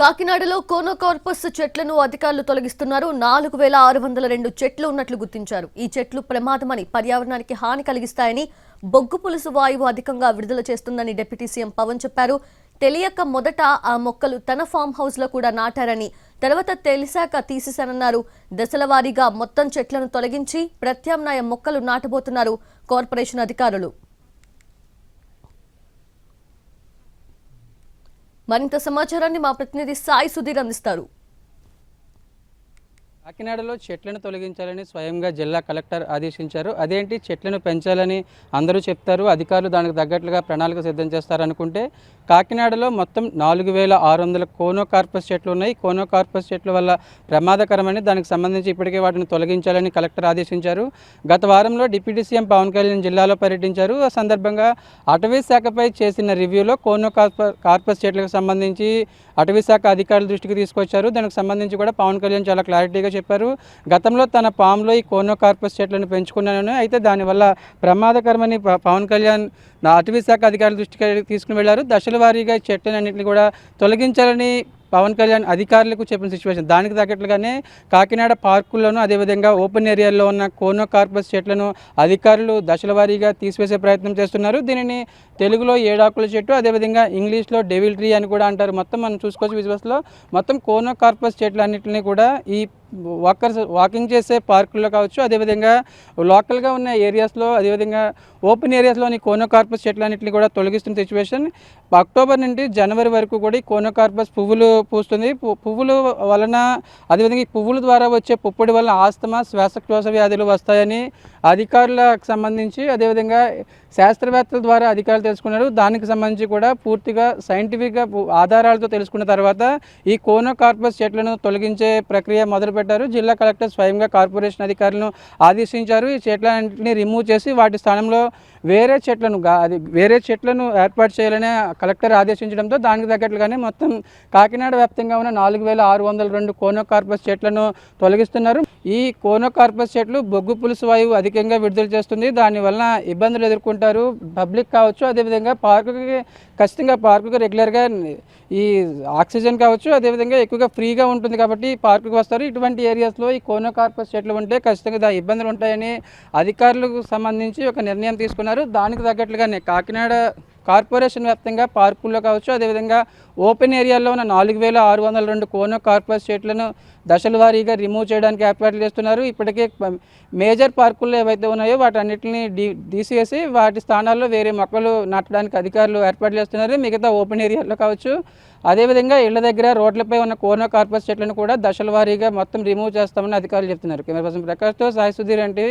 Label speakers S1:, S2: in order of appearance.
S1: కాకినాడలో కోనోకార్పస్ చెట్లను అధికారులు తొలగిస్తున్నారు. నాలుగు వేల ఆరు వందల రెండు చెట్లు ఉన్నట్లు గుర్తించారు. ఈ చెట్లు ప్రమాదమని పర్యావరణానికి హాని కలిగిస్తాయని బొగ్గు పులుసు వాయువు అధికంగా విడుదల చేస్తుందని డిప్యూటీ సీఎం పవన్ చెప్పారు. తెలియక మొదట ఆ మొక్కలు తన ఫామ్ హౌస్లో కూడా నాటారని తర్వాత తెలిసాక తీసేశానన్నారు. దశల వారీగా మొత్తం చెట్లను తొలగించి ప్రత్యామ్నాయ మొక్కలు నాటబోతున్నారు కార్పొరేషన్ అధికారులు. మరింత సమాచారాన్ని మా ప్రతినిధి సాయి సుధీర్ అందిస్తారు.
S2: కాకినాడలో చెట్లను తొలగించాలని స్వయంగా జిల్లా కలెక్టర్ ఆదేశించారు. అదేంటి? చెట్లను పెంచాలని అందరూ చెప్తారు. అధికారులు దానికి తగ్గట్లుగా ప్రణాళిక సిద్ధం చేస్తారనుకుంటే కాకినాడలో మొత్తం నాలుగు వేల ఆరు వందల కోనోకార్పస్ చెట్లు ఉన్నాయి. కోనోకార్పస్ చెట్ల వల్ల ప్రమాదకరమని దానికి సంబంధించి ఇప్పటికే వాటిని తొలగించాలని కలెక్టర్ ఆదేశించారు. గత వారంలో డిప్యూటీ సీఎం పవన్ కళ్యాణ్ జిల్లాలో పర్యటించారు. ఆ సందర్భంగా అటవీ శాఖపై చేసిన రివ్యూలో కోనో కార్ప కార్పస్ చెట్లకు సంబంధించి అటవీ శాఖ అధికారుల దృష్టికి తీసుకొచ్చారు. దానికి సంబంధించి కూడా పవన్ కళ్యాణ్ చాలా క్లారిటీగా చెప్పారు. గతంలో తన పాములో ఈ కోనోకార్పస్ చెట్లను పెంచుకున్నాను. అయితే దానివల్ల ప్రమాదకరమని పవన్ కళ్యాణ్ అటవీ శాఖ అధికారుల దృష్టికి తీసుకుని వెళ్ళారు దశలో వారీగా చెట్లన్నింటినీ కూడా తొలగించాలని పవన్ కళ్యాణ్ అధికారులకు చెప్పిన సిచ్యువేషన్ దానికి తగ్గట్లుగానే కాకినాడ పార్కుల్లోనూ అదేవిధంగా ఓపెన్ ఏరియాల్లో ఉన్న కోనో కార్పస్ చెట్లను అధికారులు దశల వారీగా తీసివేసే ప్రయత్నం చేస్తున్నారు. దీనిని తెలుగులో ఏడాకుల చెట్టు అదేవిధంగా ఇంగ్లీష్లో డెవిల్ ట్రీ అని కూడా అంటారు. మొత్తం మనం చూసుకోవచ్చు విజువల్స్లో మొత్తం కోనో కార్పస్ చెట్లన్నింటినీ కూడా ఈ వాకర్స్ వాకింగ్ చేసే పార్కుల్లో కావచ్చు అదేవిధంగా లోకల్గా ఉన్న ఏరియాస్లో అదేవిధంగా ఓపెన్ ఏరియాస్లోని కోనోకార్పస్ చెట్లన్నింటినీ కూడా తొలగిస్తున్న సిచ్యువేషన్ అక్టోబర్ నుండి జనవరి వరకు కూడా ఈ కోనోకార్పస్ పువ్వులు పూస్తుంది. పువ్వులు వలన అదేవిధంగా ఈ పువ్వుల ద్వారా వచ్చే పుప్పొడి వలన ఆస్తమా శ్వాసకోశ వ్యాధులు వస్తాయని అధికారులకు సంబంధించి అదేవిధంగా శాస్త్రవేత్తల ద్వారా అధికారులు తెలుసుకున్నారు. దానికి సంబంధించి కూడా పూర్తిగా సైంటిఫిక్గా ఆధారాలతో తెలుసుకున్న తర్వాత ఈ కోనోకార్పస్ చెట్లను తొలగించే ప్రక్రియ మొదలు పెట్టారు. జిల్లా కలెక్టర్ స్వయంగా కార్పొరేషన్ అధికారులను ఆదేశించారు. ఈ చెట్లన్నింటినీ రిమూవ్ చేసి వాటి స్థానంలో వేరే చెట్లను అది వేరే చెట్లను ఏర్పాటు చేయాలని కలెక్టర్ ఆదేశించడంతో దానికి తగ్గట్లుగానే మొత్తం కాకినాడ వ్యాప్తంగా ఉన్న నాలుగు వేల ఆరు వందల రెండు కోనోకార్పస్ చెట్లను తొలగిస్తున్నారు. ఈ కోనోకార్పస్ చెట్లు బొగ్గు పులుసు వాయువు అధికంగా విడుదల చేస్తుంది. దానివల్ల ఇబ్బందులు ఎదుర్కొంటారు. పబ్లిక్ కావచ్చు అదేవిధంగా పార్కుకి ఖచ్చితంగా పార్కుకి రెగ్యులర్గా ఈ ఆక్సిజన్ కావచ్చు అదేవిధంగా ఎక్కువగా ఫ్రీగా ఉంటుంది కాబట్టి పార్కుకి వస్తారు. ఇటువంటి ఏరియాస్లో ఈ కోనోకార్పస్ చెట్లు ఉంటే ఖచ్చితంగా దా ఇబ్బందులు ఉంటాయని అధికారులకు సంబంధించి ఒక నిర్ణయం తీసుకున్నారు. దానికి తగ్గట్లుగానే కాకినాడ కార్పొరేషన్ వ్యాప్తంగా పార్కుల్లో కావచ్చు అదేవిధంగా ఓపెన్ ఏరియాలో ఉన్న నాలుగు వేల ఆరు వందల రెండు కోనో కార్పొరేట్ చెట్లను దశల వారీగా రిమూవ్ చేయడానికి ఏర్పాట్లు చేస్తున్నారు. ఇప్పటికే మేజర్ పార్కుల్లో ఏవైతే ఉన్నాయో వాటన్నిటిని డీ తీసేసి వాటి స్థానాల్లో వేరే మొక్కలు నాటడానికి అధికారులు ఏర్పాట్లు చేస్తున్నారు. మిగతా ఓపెన్ ఏరియాలో కావచ్చు అదేవిధంగా ఇళ్ళ దగ్గర రోడ్లపై ఉన్న కోనో కార్పొరేట్ చెట్లను కూడా దశల వారీగా మొత్తం రిమూవ్ చేస్తామని అధికారులు చెప్తున్నారు. కెమెరా పర్సన్ ప్రకాష్తో సాయి సుధీర్ అంటే